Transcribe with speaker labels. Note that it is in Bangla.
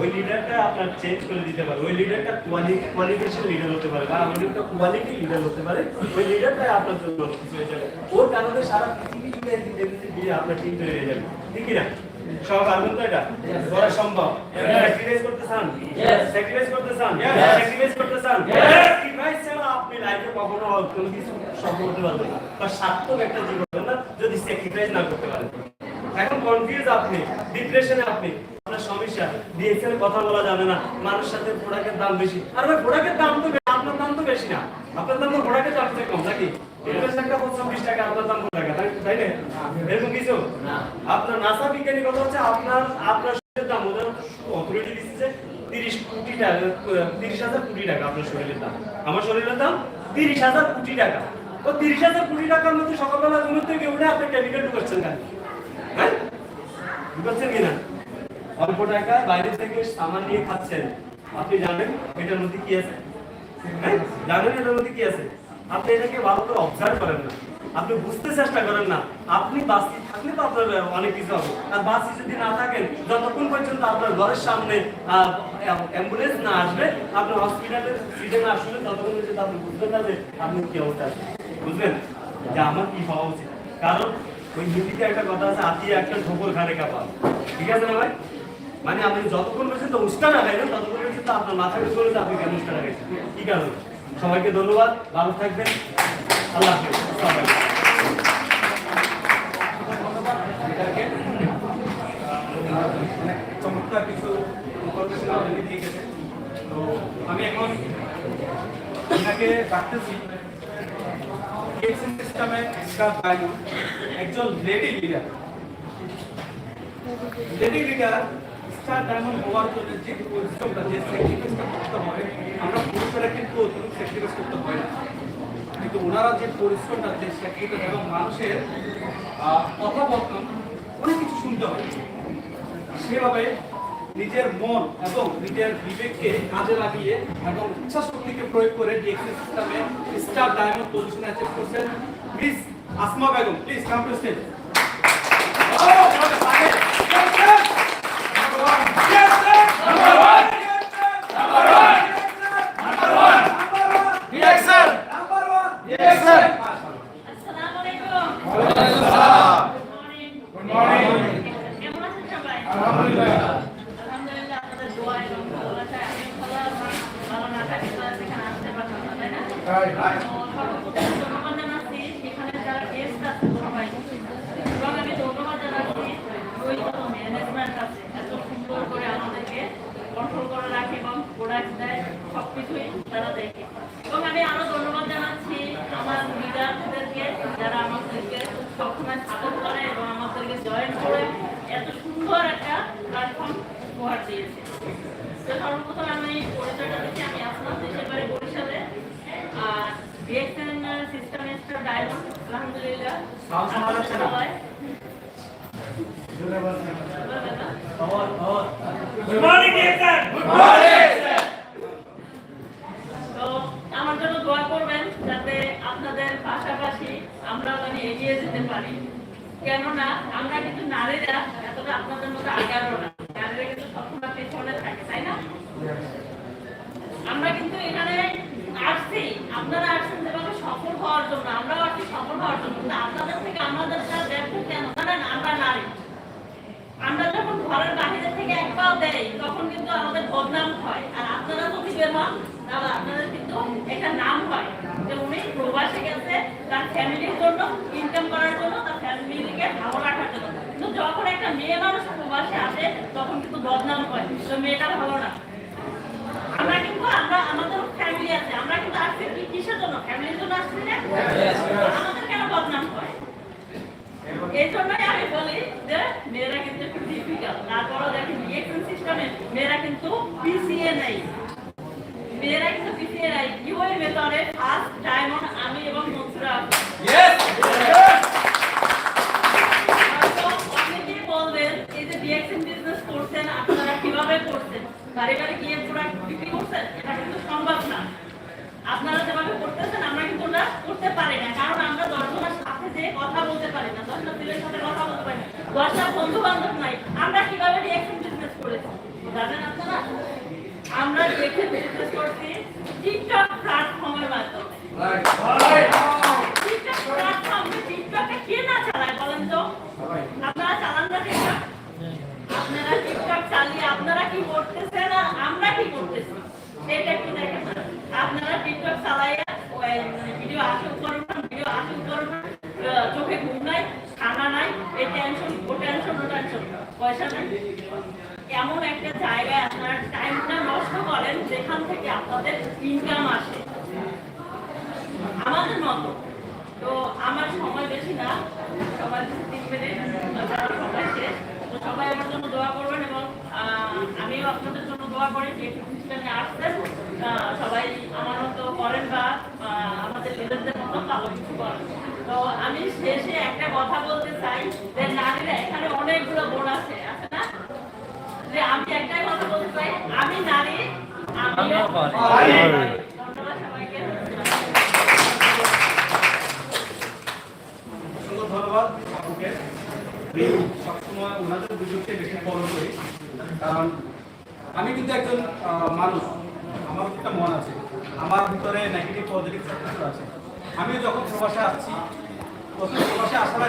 Speaker 1: ওই লিডারটা আপনার চেঞ্জ করে দিতে পারে। ওই লিডারটা কোয়ালিটি কোয়ালিফিকেশন লিডার হতে পারে বা ওই লিডারটা কোয়ালিটি লিডার হতে পারে। ওই লিডারটা আপনার জন্য কিছু হয়ে যাবে। ওর কারণে সারা পৃথিবী জুড়ে একদিন দিয়ে আপনার টিম তৈরি হয়ে যাবে। ঠিক কি না সব আনন্দ তো এটা করা সম্ভব। স্যাক্রিফাইস করতে চান? স্যাক্রিফাইস করতে চান? স্যাক্রিফাইস করতে চান? স্যাক্রিফাইস ছাড়া আপনি লাইফে কখনো কোনো কিছু সম্ভব হতে পারবেন না। বা সার্থক একটা জীবন না যদি স্যাক্রিফাইস না করতে পারেন। এখন কনফিউজ আপনি ডিপ্রেশনে আপনি। শরীরের দাম আমার শরীরের দাম তিরিশ হাজার কোটি টাকা। তো তিরিশ হাজার কোটি টাকার মধ্যে সকালবেলা ঘুম থেকে আপনি কেমিক্যাল ঢুকাচ্ছেন কেন? হ্যাঁ? বুঝতে কিনা অল্প টাকা বাইরে থেকে সামান নিয়ে খাচ্ছেন। আপনি জানেন এটার মধ্যে কি আছে? হ্যাঁ? জানেন এটার মধ্যে কি আছে? আপনি এটাকে ভালো করে অবজার্ভ করেন না। আপনি বুঝতে চেষ্টা করেন না। আপনি বাসি থাকলে তো আপনার অনেক কিছু হবে। আর বাসি যদি না থাকেন, যতক্ষণ পর্যন্ত আপনার ঘরের সামনে অ্যাম্বুলেন্স না আসবে আপনার হসপিটালে সিটে না আসলে ততক্ষণ পর্যন্ত আপনি বুঝবেন না যে আপনি কি অবস্থা বুঝলেন? যে আমার কি হওয়া উচিত? কারণ ওই হিন্দিতে একটা কথা আছে, আতি একটা ঠোকর ঘাড়ে কাপা। ঠিক আছে না ভাই? মানে আপনি যতক্ষণ পর্যন্ত উস্কা না ততক্ষণ পর্যন্ত আপনার উপরে যে আপনি কেন উস্কা না খাইছেন। কি কারণ? সবাইকে ধন্যবাদ, ভালো থাকবেন। আল্লাহ হাফেজ
Speaker 2: চমৎকার কিছু দিয়ে গেছে। তো আমি এখন এটাকে রাখতেছি সিস্টেমে একজন lady leader lady leader diamond হওয়ার জন্য যে পরিশ্রমটা যে স্যাক্রিফাইসটা করতে হয়, আমরা পুরুষেরা কিন্তু অতটুকু স্যাক্রিফাইস করতে হয় না। কিন্তু ওনারা যে পরিশ্রমটা, যে স্যাক্রিফাইস এবং মানুষের অনেক কিছু শুনতে হয়। সেভাবে নিজের মন এবং নিজের বিবেককে কাজে লাগিয়ে এবং ইচ্ছা শক্তিকে প্রয়োগ করে ডিএক্সএল সিস্টেমে স্টার ডায়মন্ড অ্যাচিভ করছেন Asma Begum please come to stage
Speaker 3: আসসালামু আলাইকুম গুড মর্নিং কেমন আছেন সবাই আলহামদুলিল্লাহ আলহামদুলিল্লাহ আপনাদের দোয়া এবং ভালোবাসায় আমি ভালো আছি ভালো না থাকলে তো আর এখানে আসতে পারতাম না তাই না তো সর্বপ্রথম ধন্যবাদ জানাচ্ছি সেখানে যারা গেস্ট আছে সবাই এবং আমি ধন্যবাদ জানাচ্ছি ওই যত ম্যানেজমেন্ট আছে এত সুন্দর করে আমাদেরকে কন্ট্রোল করে রাখে এবং প্রোডাক্ট দেয়, সবকিছুই তারা দেখে। এবং আমি আরও ধন্যবাদ জানাচ্ছি আমার লিডারদেরকে যারা আমাদেরকে সবসময় সাপোর্ট করে এবং আমাদেরকে জয়েন করে এত সুন্দর একটা প্ল্যাটফর্ম উপহার দিয়েছে। তো সর্বপ্রথম আমি পরিচয়টা দিচ্ছি আমি আসলাম দেশের বাড়ি বরিশালে। আর বিএসএন সিস্টেম স্টার ডায়মন্ড আলহামদুলিল্লাহ। সবাই।
Speaker 1: Good morning, dear sir.
Speaker 3: তো আমার জন্য দোয়া করবেন যাতে আপনাদের পাশাপাশি আমরা মানে এগিয়ে যেতে পারি। কেননা, আমরা কিন্তু নারীরা এতটা আপনাদের মতো আগারও না। নারীরা কিন্তু সবসময় পেছনে থাকে, তাই না? আমরা কিন্তু এখানে আসছি। আপনারা আসছেন যেভাবে সফল হওয়ার জন্য, আমরাও আসছি সফল হওয়ার জন্য। কিন্তু আপনাদের থেকে আমাদের যা দেখো কেন? জানেন আমরা নারী। আমরা যখন ঘরের বাহিরে থেকে এক পাও দেই, তখন কিন্তু আমাদের বদনাম হয়। আর আপনারা যদি বের হন তাহলে আপনাদের কিন্তু একটা নাম হয়। যে উনি প্রবাসে গেছে তার ফ্যামিলির জন্য ইনকাম করার জন্য তার ফ্যামিলিকে ভালো রাখার জন্য। কিন্তু যখন একটা মেয়ে মানুষ প্রবাসে আসে তখন কিন্তু বদনাম হয়। তো মেয়েটা ভালো না। আমরা কিন্তু আমরা আমাদের ফ্যামিলি আছে। আমরা কিন্তু আসছি কি কিসের জন্য? ফ্যামিলির জন্য আসছি না? আমাদের কেন বদনাম হয়? এই জন্যই আমি বলি যে মেয়েরা কিন্তু একটু ডিফিকাল্ট তারপরও দেখেন ইলেকশন সিস্টেমে মেয়েরা কিন্তু পিছিয়ে নেই। মেয়েরা কিন্তু পিছিয়ে নেই। ইউএর ভেতরে ফার্স্ট ডায়মন্ড আমি এবং মনসুরা অনেকেই বলবেন এই যে ডিএক্সএন বিজনেস করছেন আপনারা কীভাবে করছেন? বাড়ি বাড়ি গিয়ে প্রোডাক্ট বিক্রি করছেন? এটা কিন্তু সম্ভব না। আপনারা যেভাবে করতেছেন আমরা কিন্তু ওটা করতে পারি না। কারণ আমরা দশজনের সাথে যে কথা বলতে পারি না সাথে কথা বলতে পারি না। দশটা বন্ধু বান্ধব নাই। আমরা কীভাবে রিয়াকশন বিজনেস করেছি? জানেন আপনারা? আমরা দেখে বিজনেস করছি। টিকটক প্ল্যাটফর্মের মাধ্যমে টিকটক প্ল্যাটফর্মে টিকটকে কে না চালায় বলেন তো চোখে ঘুম নাই নাই টেনশন ও টেনশন ও টেনশন পয়সা নাই এমন একটা জায়গায় আপনারা টাইমটা নষ্ট করেন, যেখান থেকে আপনাদের ইনকাম আসে। আমাদের মতো। তো আমার সময় বেশি না সবার তিন মিনিট তাছাড়া সবাই শেষ। তো সবাই আমার জন্য দোয়া করবেন এবং আমিও আপনাদের জন্য দোয়া করি যে খ্রিস্টানে আসছেন আহ, সবাই আমার মতো করেন বা আমাদের লেডারদের মতো ভালো কিছু করেন। তো আমি শেষে একটা কথা বলতে চাই যে নারীরা এখানে অনেকগুলো বোন আছে আছে না? যে আমি একটাই কথা বলতে চাই আমি নারী আমিও ধন্যবাদ
Speaker 2: বাবুকে সবসময় ওনাদের বেশি করি। কারণ আমি কিন্তু একজন মানুষ। আমার একটা মন আছে। আমার ভিতরে নেগেটিভ পজিটিভ আছে। আমি যখন প্রবাসে আসছি, প্রথম প্রবাসে আসার